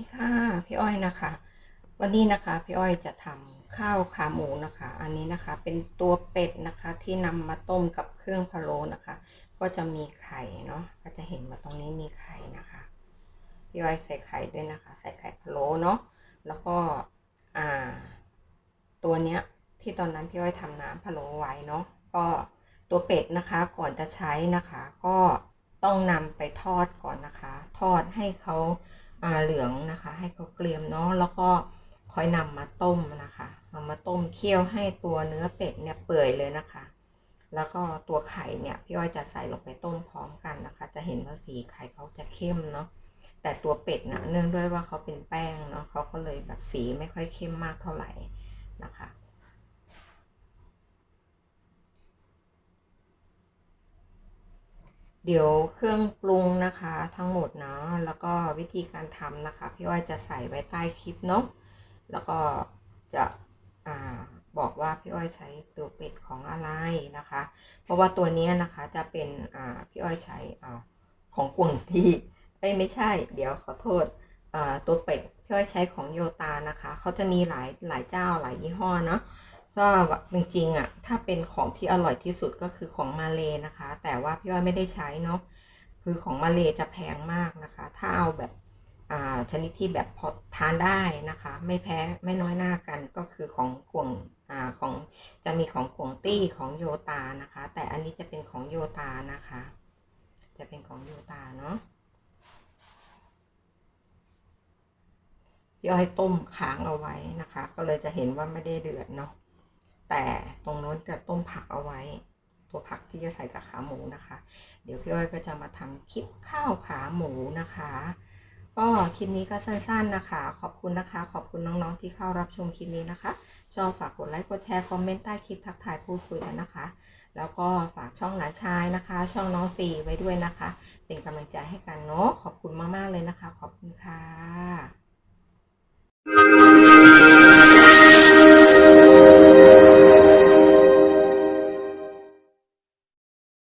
ีค่ะพี่อ้อยนะคะ วันนี้นะคะพี่อ้อยจะทำข้าวขาหมูนะคะ อันนี้นะคะเป็นตัวเป็ดนะคะที่นำมาต้มกับเครื่องพะโล้นะคะ ก็จะมีไข่เนาะก็จะเห็นว่าตรงนี้มีไข่นะคะพี่อ้อยใส่ไข่ด้วยนะคะ ใส่ไข่พะโล้เนาะแล้วก็อ่า ตัวเนี้ยที่ตอนนั้นพี่อ้อยทำน้ำพะโล้ไว้เนาะก็ตัวเป็ดนะคะก่อนจะใช้นะคะ ก็ต้องนำไปทอดก่อนนะคะ ทอดให้เขา เหลืองนะคะ ให้เขาเกรียมเนาะแล้วก็ค่อยนำมาต้มนะคะเอามาต้มเคี่ยวให้ตัวเนื้อเป็ดเนี่ยเปื่อยเลยนะคะ แล้วก็ตัวไข่เนี่ยพี่อ้อยจะใส่ลงไปต้มพร้อมกันนะคะ จะเห็นว่าสีไข่เขาจะเข้มเนาะแต่ตัวเป็ดนะเนื่องด้วยว่าเขาเป็นแป้งเนาะเขาก็เลยแบบสีไม่ค่อยเข้มมากเท่าไหร่นะคะ เดี๋ยวเครื่องปรุงนะคะทั้งหมดเนาะแล้วก็วิธีการทำนะคะ พี่อ้อยจะใส่ไว้ใต้คลิปเนาะแล้วก็จะอ่าบอกว่าพี่อ้อยใช้ตัวเป็ดของอะไรนะคะ เพราะว่าตัวนี้นะคะจะเป็นอ่าพี่อ้อยใช้อ่าของกลุ่มที่เอ้ยไม่ใช่ เดี๋ยวขอโทษตัวเป็ดพี่อ้อยใช้ของโยตานะคะเขาจะมีหลายหลายเจ้าหลายยี่ห้อเนาะ ก็จริงๆอะถ้าเป็นของที่อร่อยที่สุดก็คือของมาเลนะคะ แต่ว่าพี่อ้อยไม่ได้ใช้เนาะคือของมาเลจะแพงมากนะคะ ถ้าเอาแบบอ่าชนิดที่แบบพอทานได้นะคะ ไม่แพ้ไม่น้อยหน้ากันก็คือของกวงอ่าของจะมีของกวงตี้ของโยตานะคะ แต่อันนี้จะเป็นของโยตานะคะ จะเป็นของโยตาเนาะพี่อ้อยต้มค้างเอาไว้นะคะ ก็เลยจะเห็นว่าไม่ได้เดือดเนาะ แต่ตรงโน้นจะต้มผักเอาไว้ ตัวผักที่จะใส่กับขาหมูนะคะ เดี๋ยวพี่อ้อยก็จะมาทำคลิปข้าวขาหมูนะคะก็คลิปนี้ก็สั้นๆนะคะ ขอบคุณนะคะ ขอบคุณน้องๆที่เข้ารับชมคลิปนี้นะคะชอบฝากกดไลค์กดแชร์คอมเมนต์ใต้คลิปทักทายพูดคุยกันนะคะ แล้วก็ฝากช่องหลานชายนะคะ ช่องน้องซีไว้ด้วยนะคะ เป็นกำลังใจให้กันเนาะขอบคุณมากๆเลยนะคะ ขอบคุณค่ะ